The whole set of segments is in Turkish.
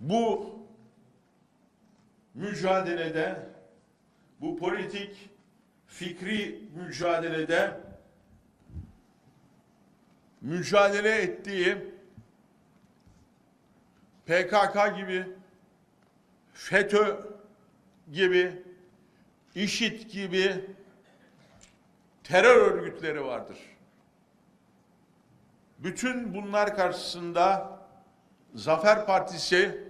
Bu mücadelede, bu politik, fikri mücadelede mücadele ettiği PKK gibi, FETÖ gibi, IŞİD gibi terör örgütleri vardır. Bütün bunlar karşısında Zafer Partisi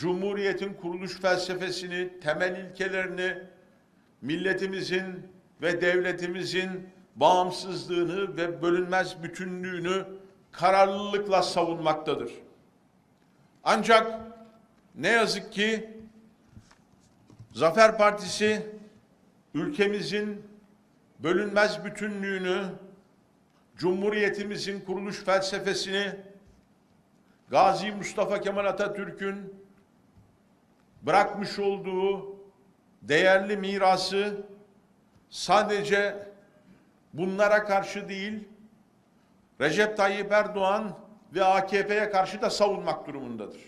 Cumhuriyetin kuruluş felsefesini, temel ilkelerini, milletimizin ve devletimizin bağımsızlığını ve bölünmez bütünlüğünü kararlılıkla savunmaktadır. Ancak ne yazık ki Zafer Partisi ülkemizin bölünmez bütünlüğünü, Cumhuriyetimizin kuruluş felsefesini, Gazi Mustafa Kemal Atatürk'ün bırakmış olduğu değerli mirası sadece bunlara karşı değil, Recep Tayyip Erdoğan ve AKP'ye karşı da savunmak durumundadır.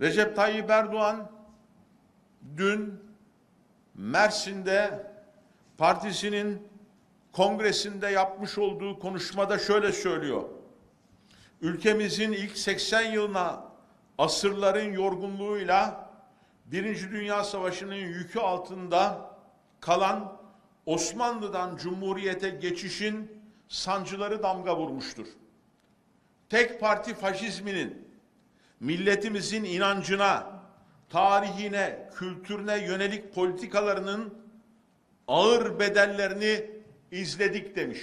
Recep Tayyip Erdoğan dün Mersin'de partisinin kongresinde yapmış olduğu konuşmada şöyle söylüyor. Ülkemizin ilk 80 yılına asırların yorgunluğuyla Birinci Dünya Savaşı'nın yükü altında kalan Osmanlı'dan Cumhuriyete geçişin sancıları damga vurmuştur. Tek parti faşizminin milletimizin inancına, tarihine, kültürüne yönelik politikalarının ağır bedellerini izledik demiş.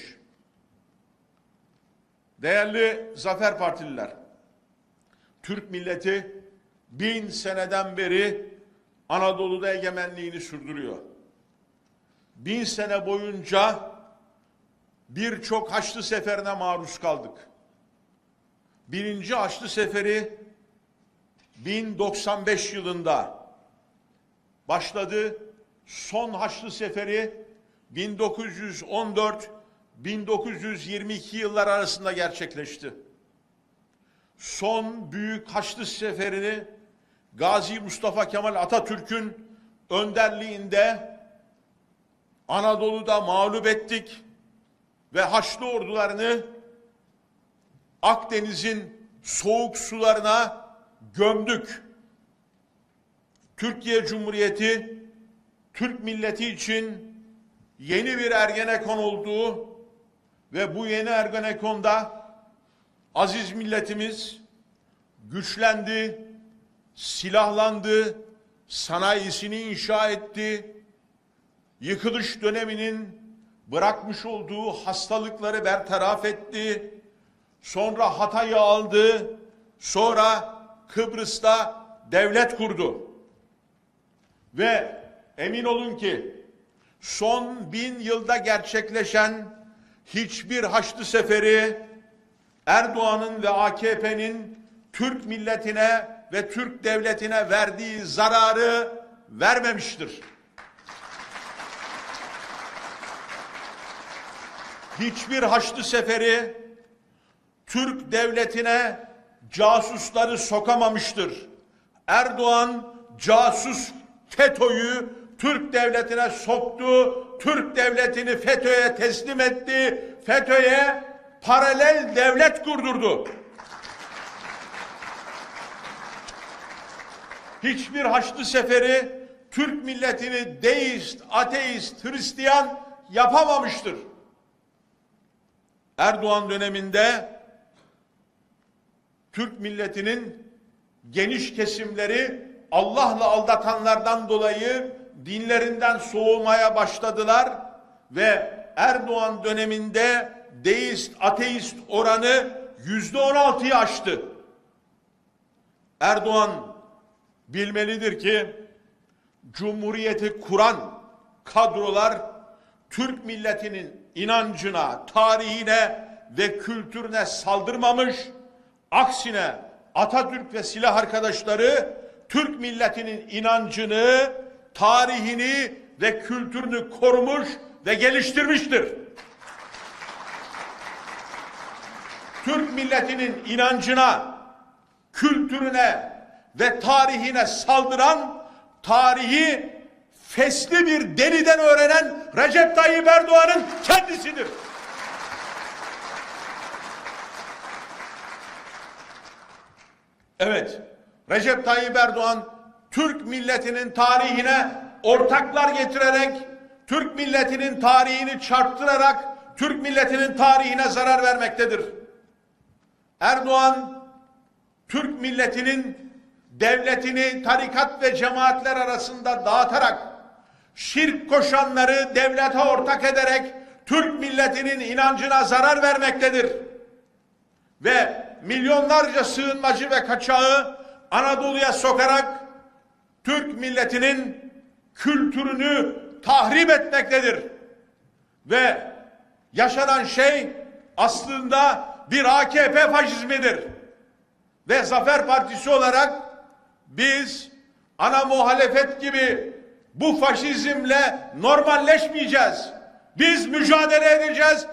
Değerli Zafer Partililer, Türk milleti bin seneden beri Anadolu'da egemenliğini sürdürüyor. Bin sene boyunca birçok Haçlı Seferine maruz kaldık. Birinci Haçlı Seferi 1095 yılında başladı. Son Haçlı Seferi 1914-1922 yıllar arasında gerçekleşti. Son büyük Haçlı Seferi'ni Gazi Mustafa Kemal Atatürk'ün önderliğinde Anadolu'da mağlup ettik ve Haçlı ordularını Akdeniz'in soğuk sularına gömdük. Türkiye Cumhuriyeti Türk milleti için yeni bir Ergenekon olduğu ve bu yeni Ergenekon'da aziz milletimiz güçlendi, silahlandı, sanayisini inşa etti, yıkılış döneminin bırakmış olduğu hastalıkları bertaraf etti, sonra Hatay'ı aldı, sonra Kıbrıs'ta devlet kurdu. Ve emin olun ki son bin yılda gerçekleşen hiçbir Haçlı Seferi Erdoğan'ın ve AKP'nin Türk milletine ve Türk devletine verdiği zararı vermemiştir. Hiçbir Haçlı Seferi Türk devletine casusları sokamamıştır. Erdoğan casus FETÖ'yü Türk devletine soktu. Türk devletini FETÖ'ye teslim etti. FETÖ'ye paralel devlet kurdurdu. Hiçbir Haçlı Seferi Türk milletini deist, ateist, Hristiyan yapamamıştır. Erdoğan döneminde Türk milletinin geniş kesimleri Allah'la aldatanlardan dolayı dinlerinden soğumaya başladılar ve Erdoğan döneminde deist, ateist oranı yüzde on altıyı aştı. Erdoğan bilmelidir ki Cumhuriyeti kuran kadrolar Türk milletinin inancına, tarihine ve kültürüne saldırmamış, aksine Atatürk ve silah arkadaşları Türk milletinin inancını, tarihini ve kültürünü korumuş ve geliştirmiştir. Türk milletinin inancına, kültürüne ve tarihine saldıran, tarihi fesli bir deliden öğrenen Recep Tayyip Erdoğan'ın kendisidir. Evet, Recep Tayyip Erdoğan Türk milletinin tarihine ortaklar getirerek, Türk milletinin tarihini çarptırarak, Türk milletinin tarihine zarar vermektedir. Erdoğan, Türk milletinin devletini tarikat ve cemaatler arasında dağıtarak, şirk koşanları devlete ortak ederek, Türk milletinin inancına zarar vermektedir ve milyonlarca sığınmacı ve kaçağı Anadolu'ya sokarak Türk milletinin kültürünü tahrip etmektedir. Ve yaşanan şey aslında bir AKP faşizmidir. Ve Zafer Partisi olarak biz ana muhalefet gibi bu faşizmle normalleşmeyeceğiz. Biz mücadele edeceğiz.